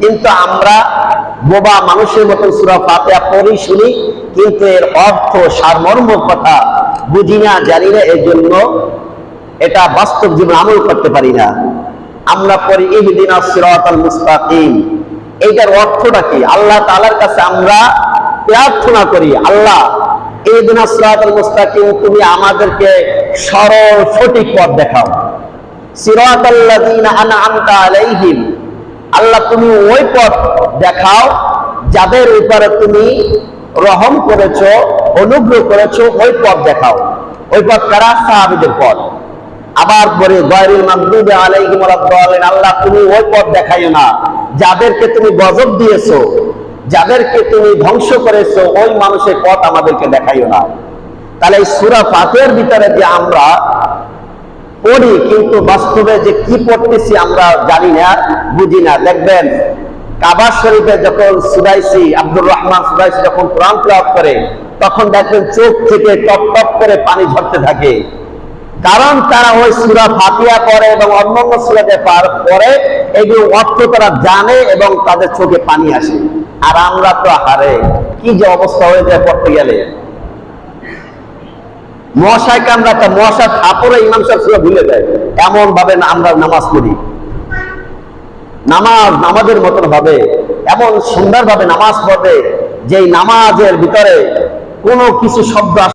কিন্তু আমরা বোবা মানুষের মতন সুরা ফাতিহা পড়ি, শুনি, কিন্তু এর অর্থ, সারমর্ম কথা বুঝি না, জানি না এর জন্য এটা বাস্তব জীবন আমল করতে পারি না। আমরা পড়ি, ইহদিনা সিরাতাল মুস্তাকিম। এইটার অর্থটা কি? আল্লাহ তাআলার কাছে আমরা প্রার্থনা করি, আল্লাহ, ইহদিনা সিরাতাল মুস্তাকিম, তুমি আমাদেরকে সরল সঠিক পথ দেখাও। সিরাতাল্লাযীনা আনআমতা আলাইহিম। আল্লাহ তুমি ওই পথ দেখাও যাদের উপরে তুমি রহম করেছ, অনুগ্রহ করেছ, ওই পথ দেখাও। ওই পথ কারা? সাহাবীদের পথ। আবার পরে আলাইহিম আল্লাহ তুমি ওই পথ দেখাইও না। যাদেরকে তুমি গজব দিয়েছ, যাদেরকে তুমি ধ্বংস করেছ, ওই মানুষের পথ আমাদেরকে দেখাইও না। তাহলে এই সূরা ফাতিহার ভিতরে যে আমরা পড়ি, কিন্তু বাস্তবে যে কি পড়তেছি আমরা জানি না, বুঝি না। দেখবেন কাবা শরীফে যখন সুদাইসি, আব্দুর রহমান সুদাইসি যখন কোরআন তেলাওয়াত করে, তখন দেখবেন চোখ থেকে টপ টপ করে পানি ঝরতে থাকে। কারণ তারা ওই সুরা ফাতিয়া পড়ে এবং অন্যান্য সুরাতে পার পড়ে এগুলো অর্থ তারা জানে এবং তাদের চোখে পানি আসে। আর আমরা তো হারে কি যে অবস্থা হয়ে যায় পড়তে গেলে। মশায় কামড়াতে মশা থাপড়ে ইমাম সাহেব সুরা ভুলে দেয় এমন ভাবে আমরা নামাজ পড়ি। নামাজ নামাজের মতন হবে এমন সুন্দরভাবে নামাজ পড়বে যেই নামাজের ভিতরে কোনো কিছু শব্দ